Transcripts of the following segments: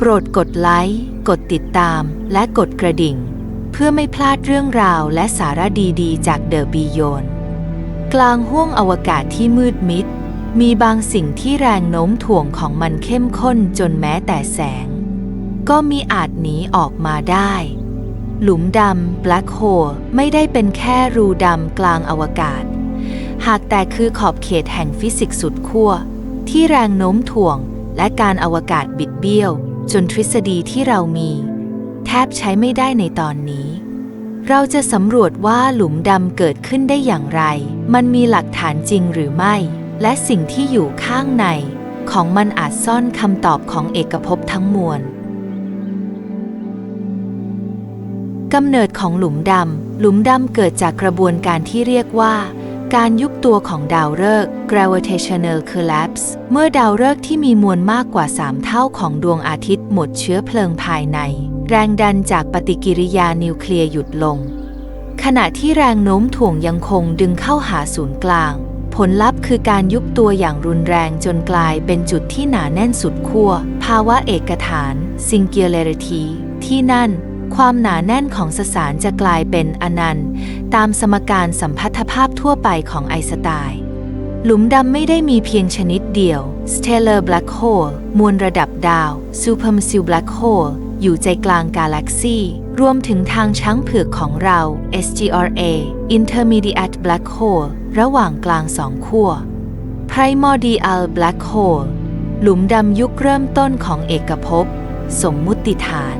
โปรดกดไลค์ กดติดตามและกดกระดิ่ง เพื่อไม่พลาดเรื่องราวและสาระดีๆ จากเดอะบีโยนกลางห้วงอวกาศที่มืดมิด มีบางสิ่งที่แรงโน้มถ่วงของมันเข้มข้นจนแม้แต่แสง ก็มีอาจหนีออกมาได้ หลุมดำ Black Hole ไม่ได้เป็นแค่รูดำกลางอวกาศ หากแต่คือขอบเขตแห่งฟิสิกส์สุดขั้วที่แรงโน้มถ่วงและการอวกาศบิดเบี้ยว จนทฤษฎีที่เรามี แทบใช้ไม่ได้ในตอนนี้ เราจะสำรวจว่าหลุมดำเกิดขึ้นได้อย่างไร มันมีหลักฐานจริงหรือไม่ และสิ่งที่อยู่ข้างใน ของมันอาจซ่อนคำตอบของเอกภพทั้งมวลกำเนิดของหลุมดำ หลุมดำเกิดจากกระบวนการที่เรียกว่า การยุบตัวของดาวฤกษ์ gravitational collapse เมื่อดาวฤกษ์ที่มีมวลมากกว่า 3 เท่าของดวงอาทิตย์หมดเชื้อเพลิงภายใน แรงดันจากปฏิกิริยานิวเคลียร์หยุดลง ขณะที่แรงโน้มถ่วงยังคงดึงเข้าหาศูนย์กลาง ผลลัพธ์คือการยุบตัวอย่างรุนแรงจนกลายเป็นจุดที่หนาแน่นสุดขั้วภาวะเอกฐาน singularity ที่นั่น ความหนาแน่นของสสารจะกลายเป็นอนันต์ ตามสมการสัมพัทธภาพทั่วไปของไอน์สไตน์หลุมดำไม่ได้มีเพียงชนิดเดียว stellar black hole มวลระดับดาว supermassive black hole อยู่ใจกลางกาแล็กซี รวมถึงทางช้างเผือกของเรา SGRA intermediate black hole ระหว่างกลางสองขั้ว primordial black hole หลุมดำยุคเริ่มต้นของเอกภพ สมมุติฐาน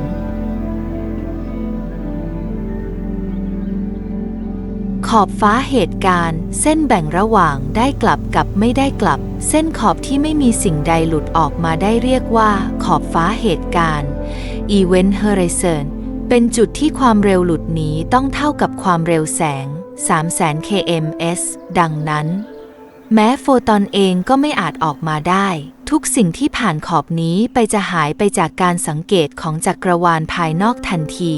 ขอบฟ้าเหตุการณ์ เส้นแบ่งระหว่างได้กลับกับไม่ได้กลับ เส้นขอบที่ไม่มีสิ่งใดหลุดออกมาได้เรียกว่า ขอบฟ้าเหตุการณ์ Event Horizon เป็นจุดที่ความเร็วหลุดหนีต้องเท่ากับความเร็วแสง 300,000 kms ดังนั้น แม้โฟตอนเองก็ไม่อาจออกมาได้ ทุกสิ่งที่ผ่านขอบนี้ไปจะหายไปจากการสังเกตของจักรวาลภายนอกทันที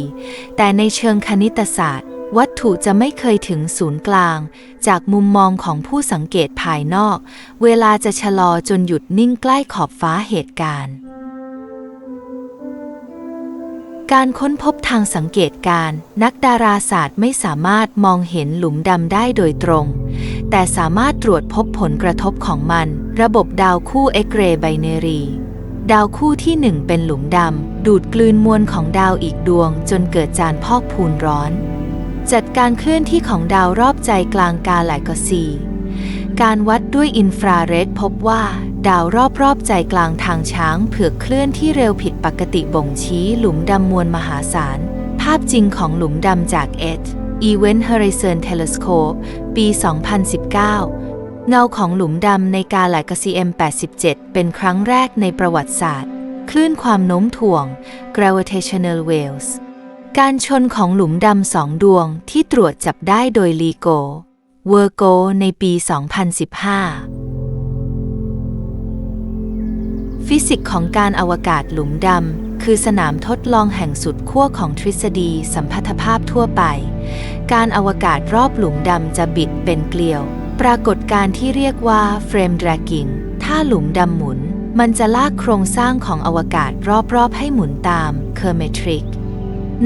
แต่ในเชิงคณิตศาสตร์ วัตถุจะไม่เคยถึงศูนย์กลาง จากมุมมองของผู้สังเกตภายนอก เวลาจะชะลอจนหยุดนิ่งใกล้ขอบฟ้าเหตุการณ์ การค้นพบทางสังเกตการนักดาราศาสตร์ไม่สามารถมองเห็นหลุมดำได้โดยตรง แต่สามารถตรวจพบผลกระทบของมัน ระบบดาวคู่เอ็กเรย์ไบเนรีดาวคู่ที่หนึ่งเป็นหลุมดำ ดูดกลืนมวลของดาวอีกดวงจนเกิดจานพอกพูนร้อน จัดการเคลื่อนที่ของดาวรอบใจกลางกาแล็กซีการวัดด้วยอินฟราเรดพบว่า ดาวรอบๆใจกลางทางช้างเผือกเคลื่อนที่เร็วผิดปกติบ่งชี้หลุมดำมวลมหาศาล ภาพจริงของหลุมดำจาก ET Event Horizon Telescope ปี 2019 เงาของหลุมดำในกาแล็กซี M87 เป็นครั้งแรกในประวัติศาสตร์ คลื่นความโน้มถ่วง gravitational waves การชนของหลุมดำสองดวงที่ตรวจจับได้โดยลีโก เวอร์โกในปี 2015 ฟิสิกส์ของการอวกาศหลุมดำคือสนามทดลองแห่งสุดขั้วของทฤษฎีสัมพัทธภาพทั่วไป การอวกาศรอบหลุมดำจะบิดเป็นเกลียว ปรากฏการที่เรียกว่าเฟรมดรากิงถ้าหลุมดำหมุน มันจะลากโครงสร้างของอวกาศรอบๆให้หมุนตามเคอร์เมทริก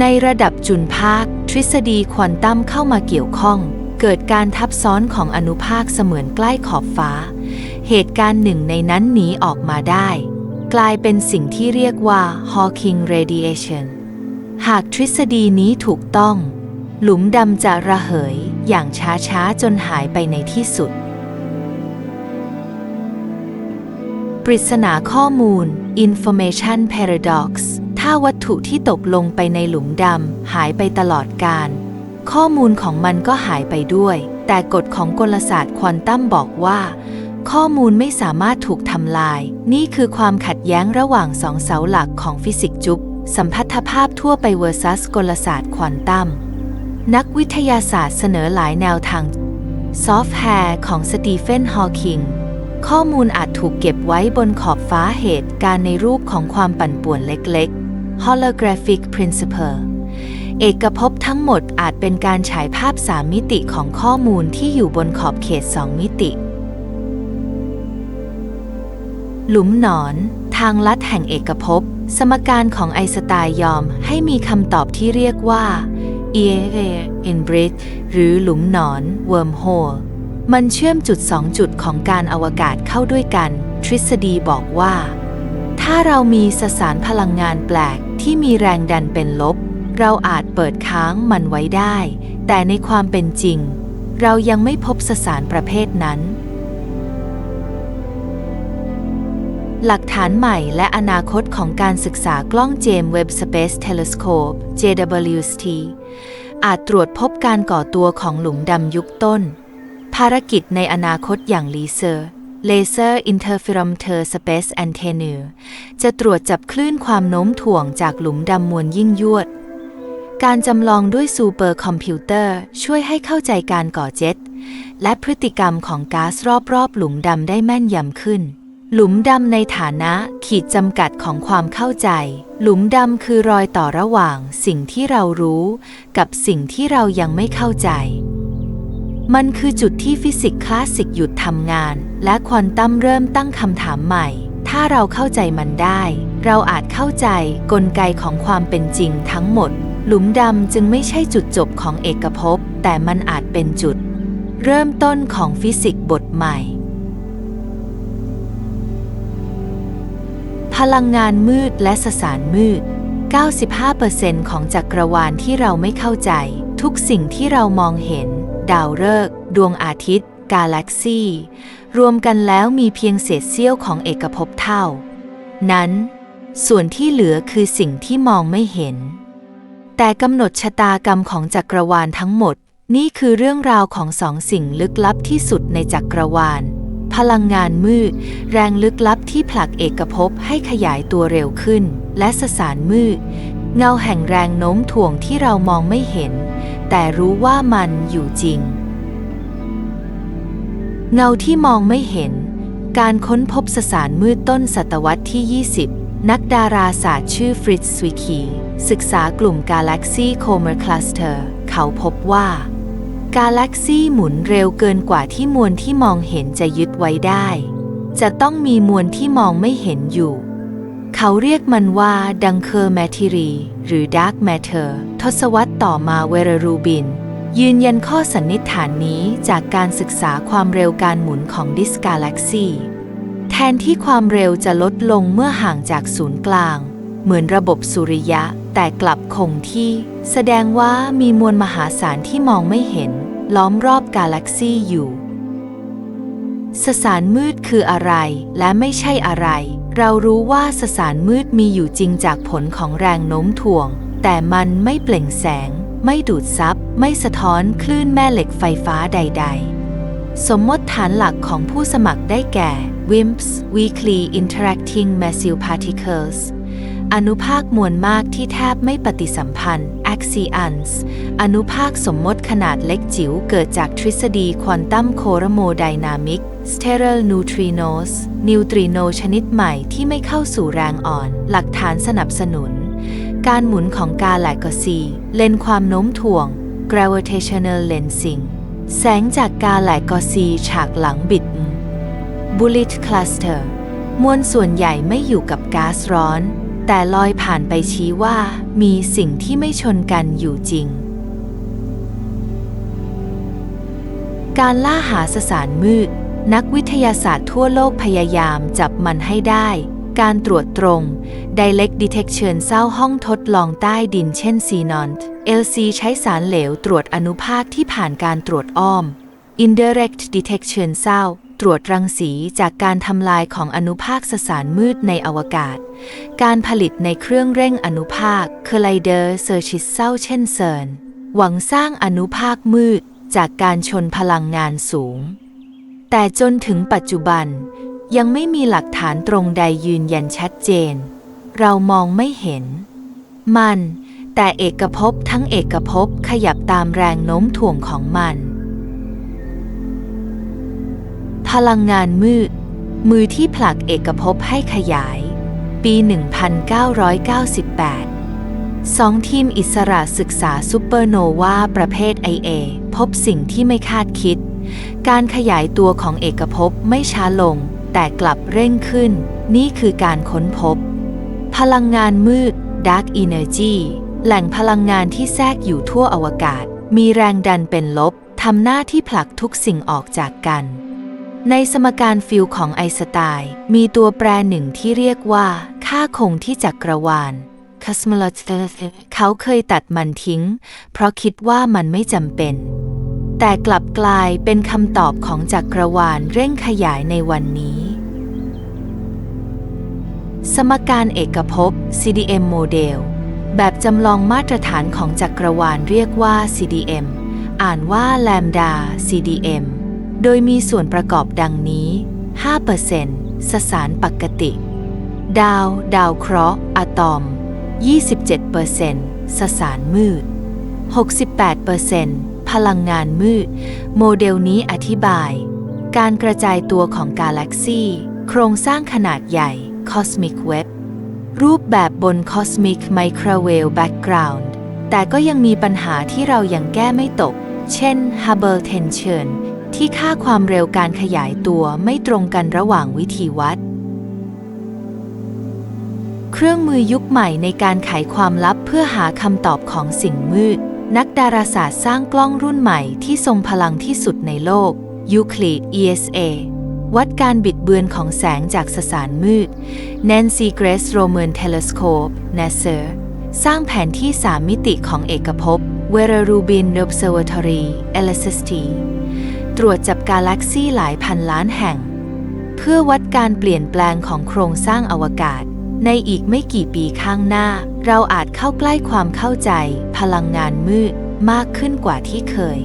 ในระดับจุลภาค ทฤษฎีควอนตัมเข้ามาเกี่ยวข้อง เกิดการทับซ้อนของอนุภาคเสมือนใกล้ขอบฟ้า เหตุการณ์หนึ่งในนั้นหนีออกมาได้ กลายเป็นสิ่งที่เรียกว่า Hawking radiation หากทฤษฎีนี้ถูกต้อง หลุมดำจะระเหยอย่างช้าๆ จนหายไปในที่สุด ปริศนาข้อมูล Information Paradox ถ้าวั ถุที่ตกลงไปในหลุมดำหายไปตลอดการ ข้อมูลของมันก็หายไปด้วย แต่กฎของกลศาสตร์ควอนตัมบอกว่า ข้อมูลไม่สามารถถูกทำลาย นี่คือความขัดแย้งระหว่างสองเสาหลักของฟิสิกส์จุบสัมพัทธภาพทั่วไป versus กลศาสตร์ควอนตัมนักวิทยาศาสตร์เสนอหลายแนวทางซอฟต์แวร์ของสตีเฟนฮอว์กิงข้อมูลอาจถูกเก็บไว้บนขอบฟ้าเหตุการณ์ในรูปของความปั่นป่วนเล็กๆ holographic principle เอกภพทั้งหมดอาจเป็นการฉายภาพสามมิติของข้อมูลที่อยู่บนขอบเขตสองมิติ หลุมหนอน ทางลัดแห่งเอกภพ สมการของไอสไตน์ยอมให้มีคำตอบที่เรียกว่า e a in bridge หรือหลุมหนอน wormhole มันเชื่อมจุดสองจุดของการอวกาศเข้าด้วยกัน ทฤษฎีบอกว่า ถ้าเรามีสสารพลังงานแปลก ที่มีแรงดันเป็นลบ เราอาจเปิดค้างมันไว้ได้ แต่ในความเป็นจริง เรายังไม่พบสสารประเภทนั้น หลักฐานใหม่และอนาคตของการศึกษากล้องเจมส์เว็บสเปซเทเลสโคป JWST อาจตรวจพบการก่อตัวของหลุมดำยุคต้น ภารกิจในอนาคตอย่างลีเซอร์ Laser Interferometer Space Antenna จะตรวจจับคลื่นความโน้มถ่วงจากหลุมดำมวลยิ่งยวด การจำลองด้วยซูเปอร์คอมพิวเตอร์ช่วยให้เข้าใจการก่อเจ็ต และพฤติกรรมของก๊าซรอบๆ หลุมดำได้แม่นยำขึ้น หลุมดำในฐานะขีดจำกัดของความเข้าใจ หลุมดำคือรอยต่อระหว่าง สิ่งที่เรารู้ กับสิ่งที่เรายังไม่เข้าใจ มันคือจุดที่ฟิสิกส์คลาสสิกหยุดทำงาน และควอนตัมเริ่มตั้งคำถามใหม่ ถ้าเราเข้าใจมันได้ เราอาจเข้าใจกลไกของความเป็นจริงทั้งหมด หลุมดำจึงไม่ใช่จุดจบของเอกภพ แต่มันอาจเป็นจุด เริ่มต้นของฟิสิกส์บทใหม่ พลังงานมืดและสสารมืด 95%ของจักรวาลที่เราไม่เข้าใจ ทุกสิ่งที่เรามองเห็น ดาวฤกษ์ดวงอาทิตย์ กาแล็กซีรวมกันแล้วมีเพียงเศษเสี้ยวของเอกภพเท่า นั้น ส่วนที่เหลือคือสิ่งที่มองไม่เห็น แต่กำหนดชะตากรรมของจักรวาลทั้งหมด นี่คือเรื่องราวของสองสิ่งลึกลับที่สุดในจักรวาล พลังงานมืด แรงลึกลับที่ผลักเอกภพให้ขยายตัวเร็วขึ้น และสสารมืด เงาแห่งแรงโน้มถ่วงที่เรามองไม่เห็น แต่รู้ว่ามันอยู่จริง เงาที่มองไม่เห็น การค้นพบสสารมืดต้นศตวรรษที่ 20 นักดาราศาสตร์ชื่อฟริตซ์สวิคีศึกษากลุ่มกาแล็กซีโคเมอร์คลัสเตอร์ เขาพบว่า กาแล็กซีหมุนเร็วเกินกว่าที่มวลที่มองเห็นจะยึดไว้ได้ จะต้องมีมวลที่มองไม่เห็นอยู่ เขาเรียกมันว่าดังเคอร์แมทิรีหรือดาร์กแมทเทอร์ทศวรรษต่อมาเวรรูบิน ยืนยันข้อสันนิษฐานนี้จากการศึกษาความเร็วการหมุนของดิสกาแล็กซีแทนที่ความเร็วจะลดลงเมื่อห่างจากศูนย์กลาง เหมือนระบบสุริยะแต่กลับคงที่ แสดงว่ามีมวลมหาศาลที่มองไม่เห็น ล้อมรอบกาแล็กซีอยู่สสารมืดคืออะไรและไม่ใช่อะไร เรารู้ว่าสสารมืดมีอยู่จริงจากผลของแรงโน้มถ่วง แต่มันไม่เปล่งแสง ไม่ดูดซับ ไม่สะท้อนคลื่นแม่เหล็กไฟฟ้าใด ๆ สมมติฐานหลักของผู้สมัครได้แก่ WIMPs Weakly Interacting Massive Particles อนุภาคมวลมากที่แทบไม่ปฏิสัมพันธ์ Axions อนุภาคสมมติขนาดเล็กจิ๋วเกิดจากทฤษฎีควอนตัมโครโมไดนามิก Sterile Neutrinos นิวตริโนชนิดใหม่ที่ไม่เข้าสู่แรงอ่อน หลักฐานสนับสนุน การหมุนของกาแล็กซี เลนความโน้มถ่วง gravitational lensing แสงจากกาแล็กซีฉากหลังบิด Bullet Cluster มวลส่วนใหญ่ไม่อยู่กับก๊าซร้อน แต่ลอยผ่านไปชี้ว่ามีสิ่งที่ไม่ชนกันอยู่จริง การล่าหาสสารมืด นักวิทยาศาสตร์ทั่วโลกพยายามจับมันให้ได้ การตรวจตรง Direct Detection เศร้าห้องทดลองใต้ดินเช่น Xenon LC ใช้สารเหลวตรวจอนุภาคที่ผ่านการตรวจอ้อม Indirect Detection เศร้า ตรวจรังสีจากการทำลายของอนุภาคสสารมืดในอวกาศ การผลิตในเครื่องเร่งอนุภาค Collider Searches เศร้าเช่นเซิร์นหวังสร้างอนุภาคมืดจากการชนพลังงานสูง แต่จนถึงปัจจุบัน ยังไม่มีหลักฐานตรงใดยืนยันชัดเจน เรามองไม่เห็น มัน แต่เอกภพทั้งเอกภพขยับตามแรงโน้มถ่วงของมัน พลังงานมืด มือที่ผลักเอกภพให้ขยาย ปี 1998สองทีมอิสระศึกษาซูเปอร์โนวาประเภท IA พบสิ่งที่ไม่คาดคิด การขยายตัวของเอกภพไม่ช้าลง แต่กลับเร่งขึ้น นี่คือการค้นพบ พลังงานมืด Dark Energy แหล่งพลังงานที่แทรกอยู่ทั่วอวกาศ มีแรงดันเป็นลบทำหน้าที่ผลักทุกสิ่งออกจากกัน ในสมการฟิลของไอน์สไตน์มีตัวแปรหนึ่งที่เรียกว่า ค่าคงที่จักรวาล cosmology เขาเคยตัดมันทิ้ง เพราะคิดว่ามันไม่จำเป็น แต่กลับกลายเป็นคำตอบของจักรวาลเร่งขยายในวันนี้ สมการเอกภพ CDM โมเดลแบบจำลองมาตรฐานของจักรวาลเรียกว่า CDM อ่านว่า lambda CDM โดยมีส่วนประกอบดังนี้ 5%สสารปกติ ดาว ดาวเคราะห์อะตอม 27%สสารมืด 68%พลังงานมืด โมเดลนี้อธิบาย การกระจายตัวของกาแล็กซีโครงสร้างขนาดใหญ่ Cosmic Web รูปแบบบน Cosmic Microwave Background แต่ก็ยังมีปัญหาที่เรายังแก้ไม่ตก เช่น Hubble Tension ที่ค่าความเร็วการขยายตัวไม่ตรงกันระหว่างวิธีวัด เครื่องมือยุคใหม่ในการไขความลับเพื่อหาคำตอบของสิ่งมืด นักดาราศาสตร์สร้างกล้องรุ่นใหม่ที่ทรงพลังที่สุดในโลก Euclid ESA วัดการบิดเบือนของแสงจากสสารมืด Nancy Grace Roman Telescope NASER สร้างแผนที่สามมิติของเอกภพ Vera Rubin Observatory LSST ตรวจจับกาแล็กซี่หลายพันล้านแห่ง เพื่อวัดการเปลี่ยนแปลงของโครงสร้างอวกาศ ในอีกไม่กี่ปีข้างหน้า เราอาจเข้าใกล้ความเข้าใจ พลังงานมืดมากขึ้นกว่าที่เคย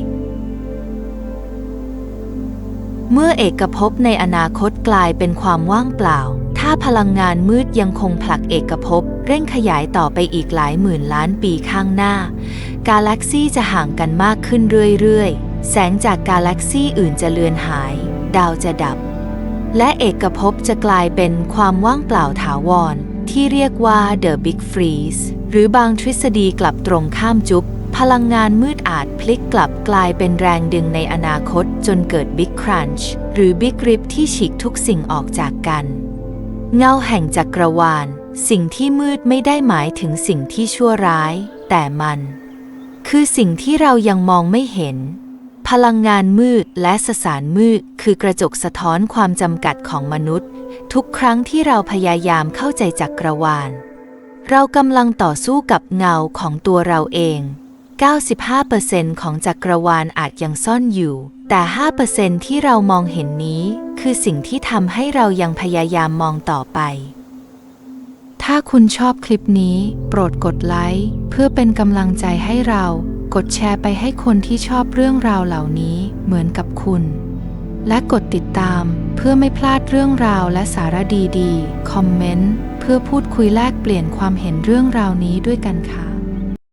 เมื่อเอกภพในอนาคตกลายเป็นความว่างเปล่า ถ้าพลังงานมืดยังคงผลักเอกภพเร่งขยายต่อไปอีกหลายหมื่นล้านปีข้างหน้า กาแล็กซี่จะห่างกันมากขึ้นเรื่อยๆ แสงจากกาแล็กซี่อื่นจะเลือนหาย ดาวจะดับ และเอกภพจะกลายเป็นความว่างเปล่าถาวร ที่เรียกว่า The Big Freeze หรือบางทฤษฎีกลับตรงข้ามจุบ พลังงานมืดอาจพลิกกลับกลายเป็นแรงดึงในอนาคตจนเกิด Big Crunch หรือ Big Rip ที่ฉีกทุกสิ่งออกจากกัน เงาแห่งจักรวาล สิ่งที่มืดไม่ได้หมายถึงสิ่งที่ชั่วร้าย แต่มัน คือสิ่งที่เรายังมองไม่เห็น พลังงานมืดและสสารมืด คือกระจกสะท้อนความจำกัดของมนุษย์ ทุกครั้งที่เราพยายามเข้าใจจักรวาล เรากำลังต่อสู้กับเงาของตัวเราเอง 95%ของจักรวาลอาจยังซ่อนอยู่ แต่ 5%ที่เรามองเห็นนี้ คือสิ่งที่ทำให้เรายังพยายามมองต่อไป ถ้าคุณชอบคลิปนี้ โปรดกดไลค์เพื่อเป็นกำลังใจให้เรา กดแชร์ไปให้คนที่ชอบเรื่องราวเหล่านี้เหมือนกับคุณ และกดติดตามเพื่อไม่พลาดเรื่องราวและสาระดีๆ คอมเมนต์ เพื่อพูดคุยแลกเปลี่ยนความเห็นเรื่องราวนี้ด้วยกันค่ะ